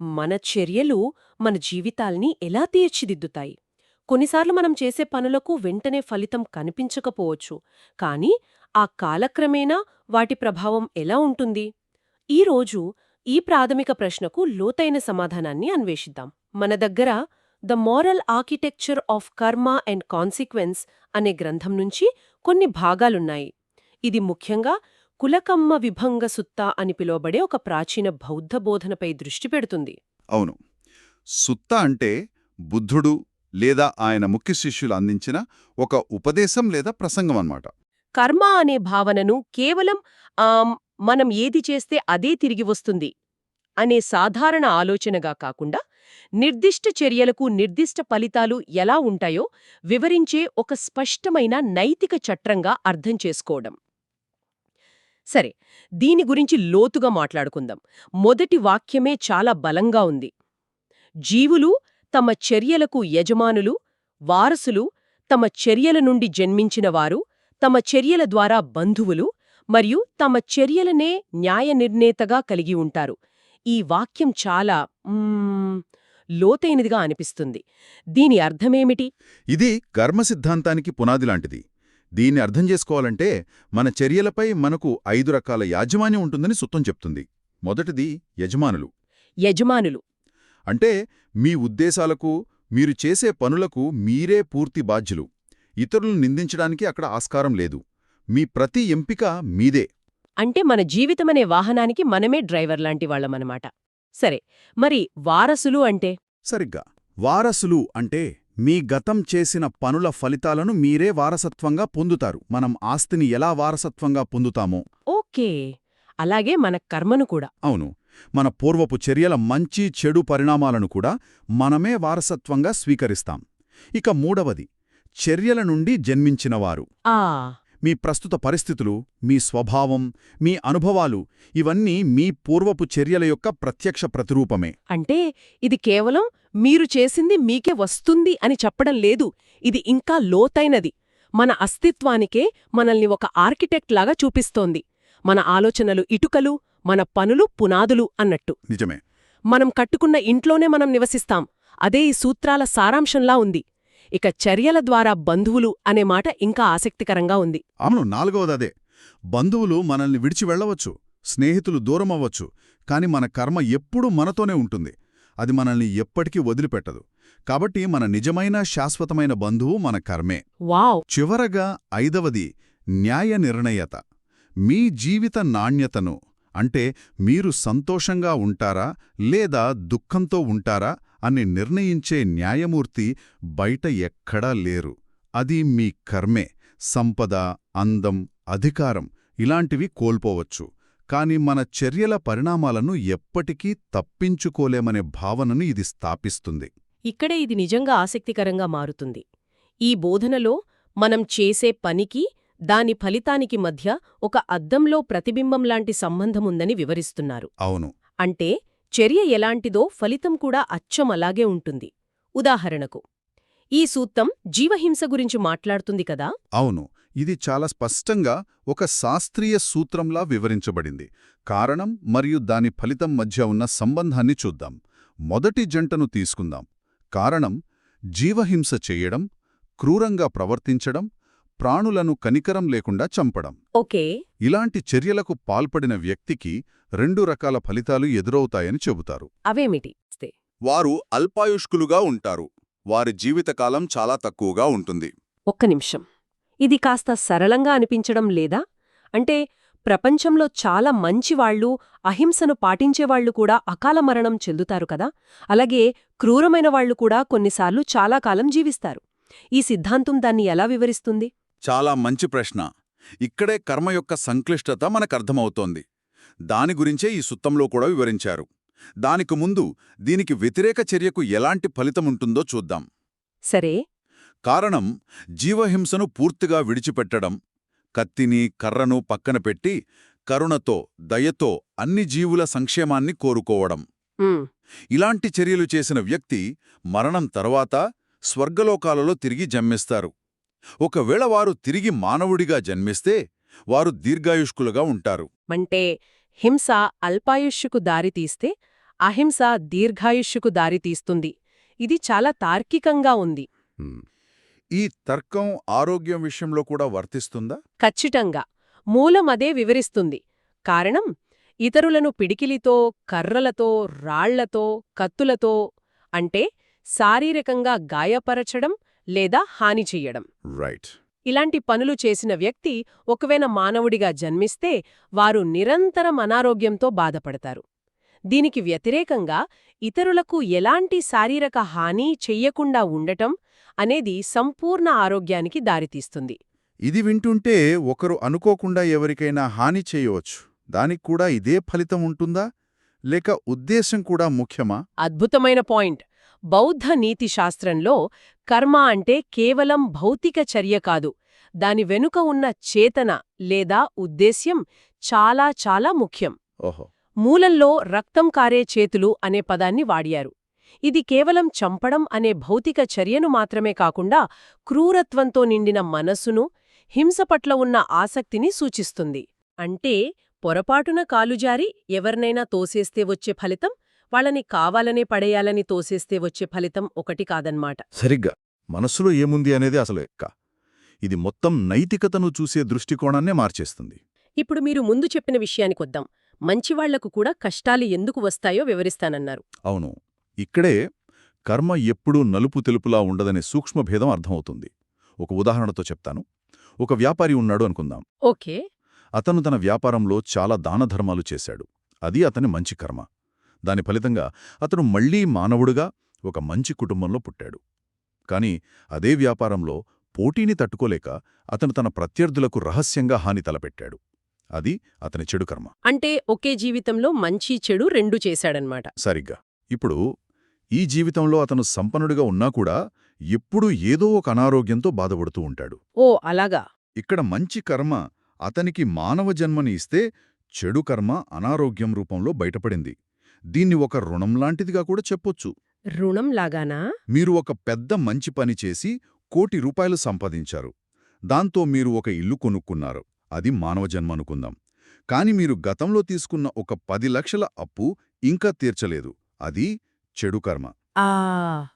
మన చర్యలు మన జీవితాల్ని ఎలా తీర్చిదిద్దుతాయి? కొన్నిసార్లు మనం చేసే పనులకు వెంటనే ఫలితం కనిపించకపోవచ్చు కానీ ఆ కాలక్రమేణా వాటి ప్రభావం ఎలా ఉంటుంది? ఈరోజు ఈ ప్రాథమిక ప్రశ్నకు లోతైన సమాధానాన్ని అన్వేషిద్దాం. మన దగ్గర the moral architecture of karma and consequence అనే గ్రంథం నుంచి కొన్ని భాగాలున్నాయి. ఇది ముఖ్యంగా కులకమ్మ విభంగ సుత్త అని పిలువబడే ఒక ప్రాచీన బౌద్ధ బోధనపై దృష్టి పెడుతుంది. అవును. సుత్త అంటే బుద్ధుడు లేదా ఆయన ముఖ్య శిష్యులు అందించిన ఒక ఉపదేశం లేదా ప్రసంగం అన్నమాట. కర్మ అనే భావనను కేవలం మనం ఏది చేస్తే అదే తిరిగి వస్తుంది అనే సాధారణ ఆలోచనగా కాకుండా నిర్దిష్ట చర్యలకు నిర్దిష్ట ఫలితాలు ఎలా ఉంటాయో వివరించే ఒక స్పష్టమైన నైతిక చట్రంగా అర్థం చేసుకోవడం. సరే దీని గురించి లోతుగా మాట్లాడుకుందాం. మొదటి వాక్యమే చాలా బలంగా ఉంది. జీవులు తమ చర్యలకు యజమానులు వారసులు తమ చర్యల నుండి జన్మించినవారు తమ చర్యల ద్వారా బంధువులు మరియు తమ చర్యలనే న్యాయ నిర్ణేతగా కలిగి ఉంటారు. ఈ వాక్యం చాలా లోతైనదిగా అనిపిస్తుంది. దీని అర్థమేమిటి? ఇది కర్మ సిద్ధాంతానికి పునాది లాంటిది. దీన్ని అర్థం చేసుకోవాలంటే మన చర్యలపై మనకు ఐదు రకాల యాజమాన్యం ఉంటుందని సుత్తం చెప్తుంది. మొదటిది యజమానులు. యజమానులు. అంటే మీ ఉద్దేశాలకు మీరు చేసే పనులకు మీరే పూర్తి బాధ్యులు. ఇతరులను నిందించడానికి అక్కడ ఆస్కారం లేదు. మీ ప్రతి ఎంపిక మీదే. అంటే మన జీవితమనే వాహనానికి మనమే డ్రైవర్ లాంటి వాళ్ళమన్నమాట. సరే మరి వారసులు అంటే? సరిగ్గా. వారసులు అంటే మీ గతం చేసిన పనుల ఫలితాలను మీరే వారసత్వంగా పొందుతారు. మనం ఆస్తిని ఎలా వారసత్వంగా పొందుతామో ఓకే. అలాగే మన కర్మను కూడా. అవును. మన పూర్వపు చర్యల మంచి చెడు పరిణామాలను కూడా మనమే వారసత్వంగా స్వీకరిస్తాం. ఇక మూడవది చర్యల నుండి జన్మించినవారు. ఆ. మీ ప్రస్తుత పరిస్థితులు మీ స్వభావం మీ అనుభవాలు ఇవన్నీ మీ పూర్వపు చర్యల యొక్క ప్రత్యక్ష ప్రతిరూపమే. అంటే ఇది కేవలం మీరు చేసింది మీకే వస్తుంది అని చెప్పడం లేదు. ఇది ఇంకా లోతైనది. మన అస్తిత్వానికే మనల్ని ఒక ఆర్కిటెక్ట్ లాగా చూపిస్తోంది. మన ఆలోచనలు ఇటుకలు మన పనులు పునాదులు అన్నట్టు. నిజమే. మనం కట్టుకున్న ఇంట్లోనే మనం నివసిస్తాం. అదే ఈ సూత్రాల సారాంశంలా ఉంది. ఇక చర్యల ద్వారా బంధువులు అనే మాట ఇంకా ఆసక్తికరంగా ఉంది. అవును నాలుగవదదే బంధువులు మనల్ని విడిచి వెళ్ళవచ్చు స్నేహితులు దూరమవ్వచ్చు కాని మన కర్మ ఎప్పుడూ మనతోనే ఉంటుంది. అది మనల్ని ఎప్పటికీ వదిలిపెట్టదు. కాబట్టి మన నిజమైన శాశ్వతమైన బంధువు మన కర్మే. వావ్! చివరగా ఐదవది న్యాయ నిర్ణయత. మీ జీవిత నాణ్యతను అంటే మీరు సంతోషంగా ఉంటారా లేదా దుఃఖంతో ఉంటారా అని నిర్ణయించే న్యాయమూర్తి బయట ఎక్కడా లేరు. అది మీ కర్మే. సంపద అందం అధికారం ఇలాంటివి కోల్పోవచ్చు. కాని మన చర్యల పరిణామాలను ఎప్పటికీ తప్పించుకోలేమనే భావనను ఇది స్థాపిస్తుంది. ఇక్కడే ఇది నిజంగా ఆసక్తికరంగా మారుతుంది. ఈ బోధనలో మనం చేసే పనికి దాని ఫలితానికి మధ్య ఒక అద్దంలో ప్రతిబింబంలాంటి సంబంధముందని వివరిస్తున్నారు. అవును. అంటే చర్య ఎలాంటిదో ఫలితం కూడా అచ్చం అలాగే ఉంటుంది. ఉదాహరణకు ఈ సూత్రం జీవహింస గురించి మాట్లాడుతుంది కదా? అవును ఇది చాలా స్పష్టంగా ఒక శాస్త్రీయ సూత్రంలా వివరించబడింది. కారణం మరియు దాని ఫలితం మధ్య ఉన్న సంబంధాన్ని చూద్దాం. మొదటి జంటను తీసుకుందాం. కారణం జీవహింస చేయడం క్రూరంగా ప్రవర్తించడం ప్రాణులను కనికరం లేకుండా చంపడం. ఓకే. ఇలాంటి చర్యలకు పాల్పడిన వ్యక్తికి రెండు రకాల ఫలితాలు ఎదురవుతాయని చెబుతారు. అవేమిటి. వారు అల్పాయుష్కులుగా ఉంటారు. వారి జీవితకాలం చాలా తక్కువగా ఉంటుంది. ఒక్క నిమిషం. ఇది కాస్త సరళంగా అనిపించడం లేదా? అంటే ప్రపంచంలో చాలా మంచివాళ్ళు అహింసను పాటించేవాళ్ళు కూడా అకాల మరణం చెందుతారు కదా? అలాగే క్రూరమైన వాళ్ళు కూడా కొన్నిసార్లు చాలా కాలం జీవిస్తారు. ఈ సిద్ధాంతం దాన్ని ఎలా వివరిస్తుంది? చాలా మంచి ప్రశ్న. ఇక్కడే కర్మ యొక్క సంక్లిష్టత మనకర్థమవుతోంది దాని గురించే ఈ సుత్తంలో కూడా వివరించారు. దానికి ముందు దీనికి వ్యతిరేక చర్యకు ఎలాంటి ఫలితముంటుందో చూద్దాం. సరే. కారణం జీవహింసను పూర్తిగా విడిచిపెట్టడం కత్తిని కర్రను పక్కన పెట్టి కరుణతో దయతో అన్ని జీవుల సంక్షేమాన్ని కోరుకోవడం. ఇలాంటి చర్యలు చేసిన వ్యక్తి మరణం తర్వాత స్వర్గలోకాలలో తిరిగి జన్మిస్తారు. ఒకవేళ వారు తిరిగి మానవుడిగా జన్మిస్తే వారు దీర్ఘాయుష్కులుగా ఉంటారు. అంటే హింస అల్పాయుష్యుకు దారితీస్తే అహింస దీర్ఘాయుష్యుకు దారితీస్తుంది ఇది చాలా తార్కికంగా ఉంది. ఈ తర్కం ఆరోగ్యం విషయంలో కూడా వర్తిస్తుందా? ఖచ్చితంగా. మూలం అదే వివరిస్తుంది. కారణం ఇతరులను పిడికిలితో కర్రలతో రాళ్ళతో కత్తులతో అంటే శారీరకంగా గాయపరచడం లేదా హాని చెయ్యడం. రైట్ ఇలాంటి పనులు చేసిన వ్యక్తి ఒకవేళ మానవుడిగా జన్మిస్తే వారు నిరంతరం అనారోగ్యంతో బాధపడతారు. దీనికి వ్యతిరేకంగా ఇతరులకు ఎలాంటి శారీరక హాని చెయ్యకుండా ఉండటం అనేది సంపూర్ణ ఆరోగ్యానికి దారితీస్తుంది. ఇది వింటుంటే ఒకరు అనుకోకుండా ఎవరికైనా హాని చేయవచ్చు. దానికి కూడా ఇదే ఫలితం ఉంటుందా? లేక ఉద్దేశం కూడా ముఖ్యమా? అద్భుతమైన పాయింట్. బౌద్ధ నీతి శాస్త్రంలో కర్మ అంటే కేవలం భౌతిక చర్య కాదు దాని వెనుక ఉన్న చేతన లేదా ఉద్దేశ్యం చాలా చాలా ముఖ్యం. మూలంలో రక్తం కారే చేతులు అనే పదాన్ని వాడియారు. ఇది కేవలం చంపడం అనే భౌతిక చర్యను మాత్రమే కాకుండా క్రూరత్వంతో నిండిన మనసును హింస పట్ల ఉన్న ఆసక్తిని సూచిస్తుంది. అంటే పొరపాటున కాలుజారి ఎవరినైనా తోసేస్తే వచ్చే ఫలితం వాళ్ళని కావాలనే పడేయాలని తోసేస్తే వచ్చే ఫలితం ఒకటి కాదన్మాట. సరిగ్గా. మనసులో ఏముంది అనేది అసలు ఎక్క ఇది మొత్తం నైతికతను చూసే దృష్టికోణాన్నే మార్చేస్తుంది. ఇప్పుడు మీరు ముందు చెప్పిన విషయానికొద్దాం మంచివాళ్ళకు కూడా కష్టాలు ఎందుకు వస్తాయో వివరిస్తానన్నారు. అవును. ఇక్కడే కర్మ ఎప్పుడూ నలుపు తెలుపులా ఉండదనే సూక్ష్మభేదం అర్థమవుతుంది. ఒక ఉదాహరణతో చెప్తాను. ఒక వ్యాపారి ఉన్నాడు అనుకుందాం. ఓకే. అతను తన వ్యాపారంలో చాలా దానధర్మాలు చేశాడు. అది అతని మంచి కర్మ. దాని ఫలితంగా అతను మళ్ళీ మానవుడుగా ఒక మంచి కుటుంబంలో పుట్టాడు. కాని అదే వ్యాపారంలో పోటీని తట్టుకోలేక అతను తన ప్రత్యర్థులకు రహస్యంగా హాని తలపెట్టాడు. అది అతని చెడు కర్మ. అంటే ఒకే జీవితంలో మంచి చెడు రెండు చేశాడన్మాట. సరిగ్గా. ఇప్పుడు ఈ జీవితంలో అతను సంపన్నుడిగా ఉన్నా కూడా ఎప్పుడూ ఏదో ఒక అనారోగ్యంతో బాధపడుతూ ఉంటాడు. ఓ అలాగా. ఇక్కడ మంచి కర్మ అతనికి మానవ జన్మని ఇస్తే చెడు కర్మ అనారోగ్యం రూపంలో బయటపడింది. దీన్ని ఒక రుణంలాంటిదిగా కూడా చెప్పొచ్చు. రుణం లాగానా మీరు ఒక పెద్ద మంచి పని చేసి కోటి రూపాయలు సంపాదించారు. దాంతో మీరు ఒక ఇల్లు కొనుక్కున్నారు. అది మానవ జన్మ అనుకుందాం కాని మీరు గతంలో తీసుకున్న ఒక పది లక్షల అప్పు ఇంకా తీర్చలేదు. అది చెడు కర్మ. ఆ!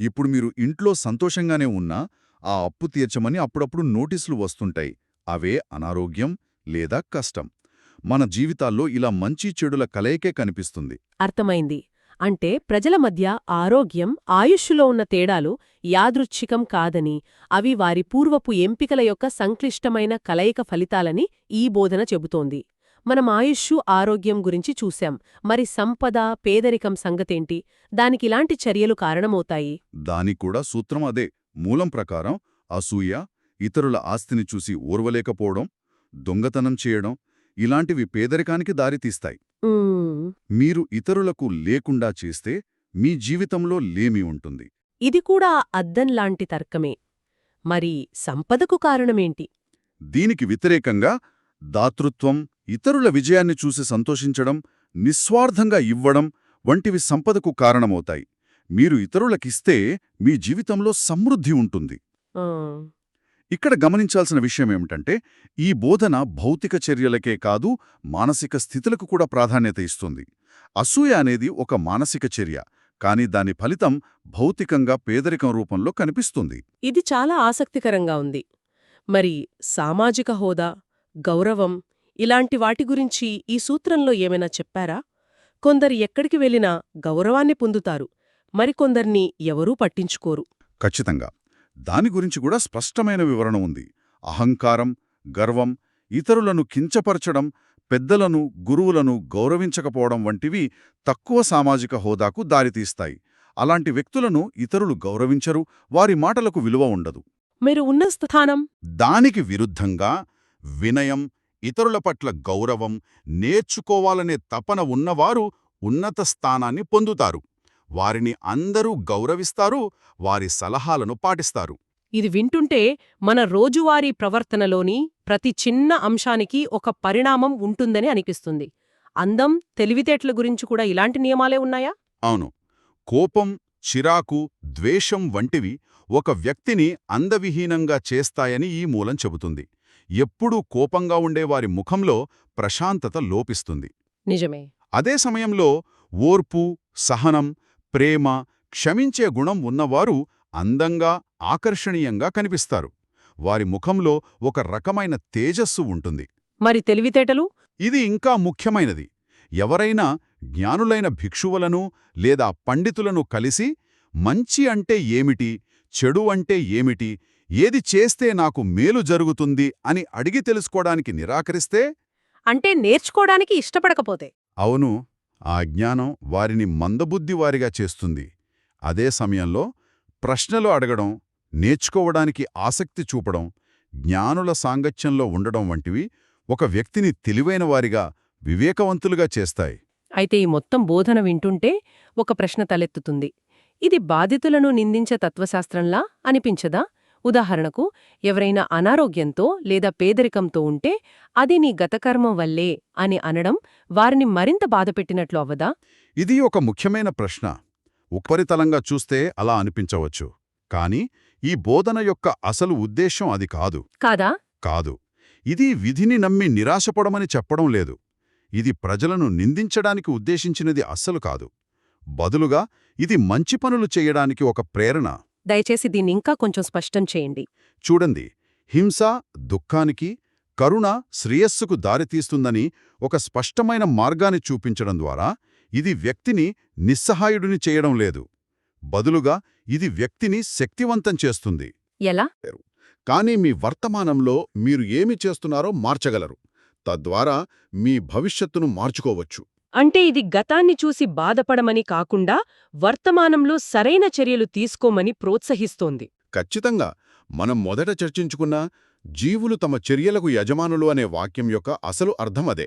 ఇప్పుడు మీరు ఇంట్లో సంతోషంగానే ఉన్నా ఆ అప్పు తీర్చమని అప్పుడప్పుడు నోటీసులు వస్తుంటాయి. అవే అనారోగ్యం లేదా కష్టం. మన జీవితాల్లో ఇలా మంచి చెడుల కలయికే కనిపిస్తుంది. అర్థమైంది. అంటే ప్రజల మధ్య ఆరోగ్యం ఆయుష్షులో ఉన్న తేడాలు యాదృచ్ఛికం కాదని అవి వారి పూర్వపు ఎంపికల యొక్క సంక్లిష్టమైన కలయిక ఫలితాలని ఈ బోధన చెబుతోంది. మనం ఆయుష్షు ఆరోగ్యం గురించి చూశాం. మరి సంపద పేదరికం సంగతేంటి? దానికిలాంటి చర్యలు కారణమవుతాయి. దానికి కూడా సూత్రం అదే. మూలం ప్రకారం అసూయ ఇతరుల ఆస్తిని చూసి ఓర్వలేకపోవడం దొంగతనం చేయడం ఇలాంటివి పేదరికానికి దారితీస్తాయి మీరు ఇతరులకు లేకుండా చేస్తే మీ జీవితంలో లేమి ఉంటుంది. ఇది కూడా అద్దంలాంటి తర్కమే. మరి సంపదకు కారణమేంటి? దీనికి వ్యతిరేకంగా దాతృత్వం ఇతరుల విజయాన్ని చూసి సంతోషించడం నిస్వార్థంగా ఇవ్వడం వంటివి సంపదకు కారణమవుతాయి. మీరు ఇతరులకిస్తే మీ జీవితంలో సమృద్ధి ఉంటుంది. ఇక్కడ గమనించాల్సిన విషయమేమిటంటే ఈ బోధన భౌతిక చర్యలకే కాదు మానసిక స్థితులకు కూడా ప్రాధాన్యత ఇస్తుంది. అసూయ అనేది ఒక మానసిక చర్య కాని దాని ఫలితం భౌతికంగా పేదరికం రూపంలో కనిపిస్తుంది. ఇది చాలా ఆసక్తికరంగా ఉంది. మరి సామాజిక హోదా గౌరవం ఇలాంటి వాటి గురించి ఈ సూత్రంలో ఏమైనా చెప్పారా? కొందరు ఎక్కడికి వెళ్ళినా గౌరవాన్ని పొందుతారు మరికొందర్ని ఎవరూ పట్టించుకోరు. ఖచ్చితంగా. దాని గురించి కూడా స్పష్టమైన వివరణ ఉంది. అహంకారం గర్వం ఇతరులను కించపరచడం పెద్దలను గురువులను గౌరవించకపోవడం వంటివి తక్కువ సామాజిక హోదాకు దారితీస్తాయి. అలాంటి వ్యక్తులను ఇతరులు గౌరవించరు వారి మాటలకు విలువ ఉండదు. మీరు ఉన్న స్థానం? దానికి విరుద్ధంగా వినయం ఇతరుల పట్ల గౌరవం నేర్చుకోవాలనే తపన ఉన్నవారు ఉన్నత స్థానాన్ని పొందుతారు. వారిని అందరూ గౌరవిస్తారు వారి సలహాలను పాటిస్తారు. ఇది వింటుంటే మన రోజువారీ ప్రవర్తనలోని ప్రతి చిన్న అంశానికి ఒక పరిణామం ఉంటుందని అనిపిస్తుంది. అందం తెలివితేటల గురించి కూడా ఇలాంటి నియమాలే ఉన్నాయా? అవును. కోపం చిరాకు ద్వేషం వంటివి ఒక వ్యక్తిని అందవిహీనంగా చేస్తాయని ఈ మూలం చెబుతుంది. ఎప్పుడూ కోపంగా ఉండేవారి ముఖంలో ప్రశాంతత లోపిస్తుంది. నిజమే. అదే సమయంలో ఓర్పు సహనం ప్రేమ క్షమించే గుణం ఉన్నవారు అందంగా ఆకర్షణీయంగా కనిపిస్తారు. వారి ముఖంలో ఒక రకమైన తేజస్సు ఉంటుంది. మరి తెలివితేటలు? ఇది ఇంకా ముఖ్యమైనది. ఎవరైనా జ్ఞానులైన భిక్షువులను లేదా పండితులను కలిసి మంచి అంటే ఏమిటి? చెడు అంటే ఏమిటి? ఏది చేస్తే నాకు మేలు జరుగుతుంది? అని అడిగి తెలుసుకోవడానికి నిరాకరిస్తే? అంటే నేర్చుకోవడానికి ఇష్టపడకపోతే? అవును. ఆ జ్ఞానం వారిని మందబుద్ధివారిగా చేస్తుంది. అదే సమయంలో ప్రశ్నలు అడగడం నేర్చుకోవడానికి ఆసక్తి చూపడం జ్ఞానుల సాంగత్యంలో ఉండడం వంటివి ఒక వ్యక్తిని తెలివైన వారిగా వివేకవంతులుగా చేస్తాయి. అయితే ఈ మొత్తం బోధన వింటుంటే ఒక ప్రశ్న తలెత్తుతుంది. ఇది బాధితులను నిందించే తత్వశాస్త్రంలా అనిపించదా? ఉదాహరణకు ఎవరైనా అనారోగ్యంతో లేదా పేదరికంతో ఉంటే అది నీ గతకర్మం వల్లే అని అనడం వారిని మరింత బాధపెట్టినట్లు అవ్వదా? ఇది ఒక ముఖ్యమైన ప్రశ్న. ఉపరితలంగా చూస్తే అలా అనిపించవచ్చు. కాని ఈ బోధన యొక్క అసలు ఉద్దేశం అది కాదు. కాదా? కాదు. ఇది విధిని నమ్మి నిరాశపడమని చెప్పడం లేదు. ఇది ప్రజలను నిందించడానికి ఉద్దేశించినది అస్సలు కాదు. బదులుగా ఇది మంచి పనులు చేయడానికి ఒక ప్రేరణ. దయచేసి దీన్ని ఇంకా కొంచెం స్పష్టం చేయండి. చూడండి హింస దుఃఖానికి కరుణ శ్రేయస్సుకు దారితీస్తుందని ఒక స్పష్టమైన మార్గాన్ని చూపించడం ద్వారా ఇది వ్యక్తిని నిస్సహాయుడిని చేయడం లేదు. బదులుగా ఇది వ్యక్తిని శక్తివంతం చేస్తుంది. ఎలా? కానీ మీ వర్తమానంలో మీరు ఏమి చేస్తున్నారో మార్చగలరు. తద్వారా మీ భవిష్యత్తును మార్చుకోవచ్చు. అంటే ఇది గతాన్ని చూసి బాధపడమని కాకుండా వర్తమానంలో సరైన చర్యలు తీసుకోమని ప్రోత్సహిస్తోంది. ఖచ్చితంగా. మనం మొదట చర్చించుకున్న జీవులు తమ చర్యలకు యజమానులు అనే వాక్యం యొక్క అసలు అర్థం అదే.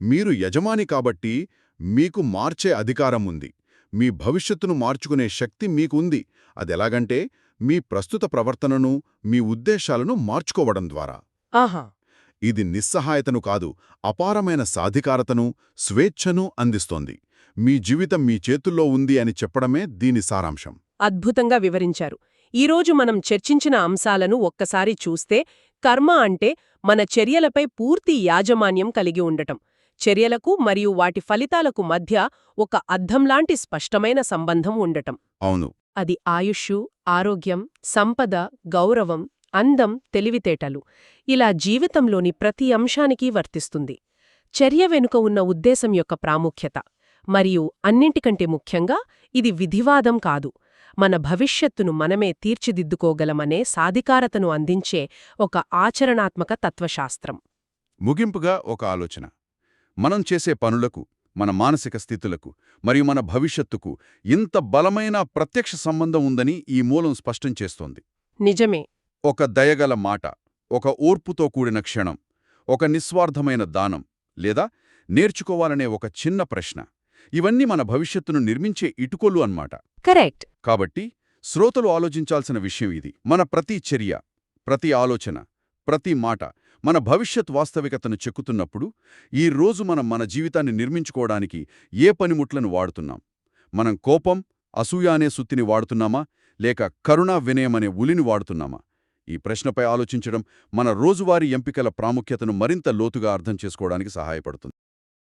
మీరు యజమాని కాబట్టి మీకు మార్చే అధికారం ఉంది. మీ భవిష్యత్తును మార్చుకునే శక్తి మీకుంది. అదెలాగంటే మీ ప్రస్తుత ప్రవర్తనను మీ ఉద్దేశాలను మార్చుకోవడం ద్వారా. ఆహా! ఇది నిస్సహాయతను కాదు అపారమైన సాధికారతను స్వేచ్ఛను అందిస్తోంది. మీ జీవితం మీ చేతుల్లో ఉంది అని చెప్పడమే దీని సారాంశం. అద్భుతంగా వివరించారు. ఈరోజు మనం చర్చించిన అంశాలను ఒక్కసారి చూస్తే కర్మ అంటే మన చర్యలపై పూర్తి యాజమాన్యం కలిగి ఉండటం. చర్యలకు మరియు వాటి ఫలితాలకు మధ్య ఒక అద్దంలాంటి స్పష్టమైన సంబంధం ఉండటం. అవును. అది ఆయుష్షు ఆరోగ్యం సంపద గౌరవం అందం తెలివితేటలు. ఇలా జీవితంలోని ప్రతి అంశానికి వర్తిస్తుంది. చర్య వెనుక ఉన్న ఉద్దేశం యొక్క ప్రాముఖ్యత. మరియు అన్నింటికంటే ముఖ్యంగా ఇది విధివాదం కాదు. మన భవిష్యత్తును మనమే తీర్చిదిద్దుకోగలమనే సాధికారతను అందించే ఒక ఆచరణాత్మక తత్వశాస్త్రం. ముగింపుగా ఒక ఆలోచన. మనం చేసే పనులకు మన మానసిక స్థితులకు మరియు మన భవిష్యత్తుకు ఇంత బలమైన ప్రత్యక్ష సంబంధం ఉందని ఈ మూలం స్పష్టం చేస్తోంది. నిజమే. ఒక దయగల మాట ఒక ఓర్పుతో కూడిన క్షణం ఒక నిస్వార్థమైన దానం లేదా నేర్చుకోవాలనే ఒక చిన్న ప్రశ్న. ఇవన్నీ మన భవిష్యత్తును నిర్మించే ఇటుకొలు అన్నమాట. కరెక్ట్. కాబట్టి శ్రోతలు ఆలోచించాల్సిన విషయం ఇది. మన ప్రతి చర్య ప్రతి ఆలోచన ప్రతి మాట మన భవిష్యత్ వాస్తవికతను చెక్కుతున్నప్పుడు ఈ రోజు మనం మన జీవితాన్ని నిర్మించుకోవడానికి ఏ పనిముట్లను వాడుతున్నాం? మనం కోపం అసూయ అనే సుత్తిని వాడుతున్నామా? లేక కరుణ వినయం అనే ఉలిని వాడుతున్నామా? ఈ ప్రశ్నపై ఆలోచించడం మన రోజువారీ ఎంపికల ప్రాముఖ్యతను మరింత లోతుగా అర్థం చేసుకోవడానికి సహాయపడుతుంది.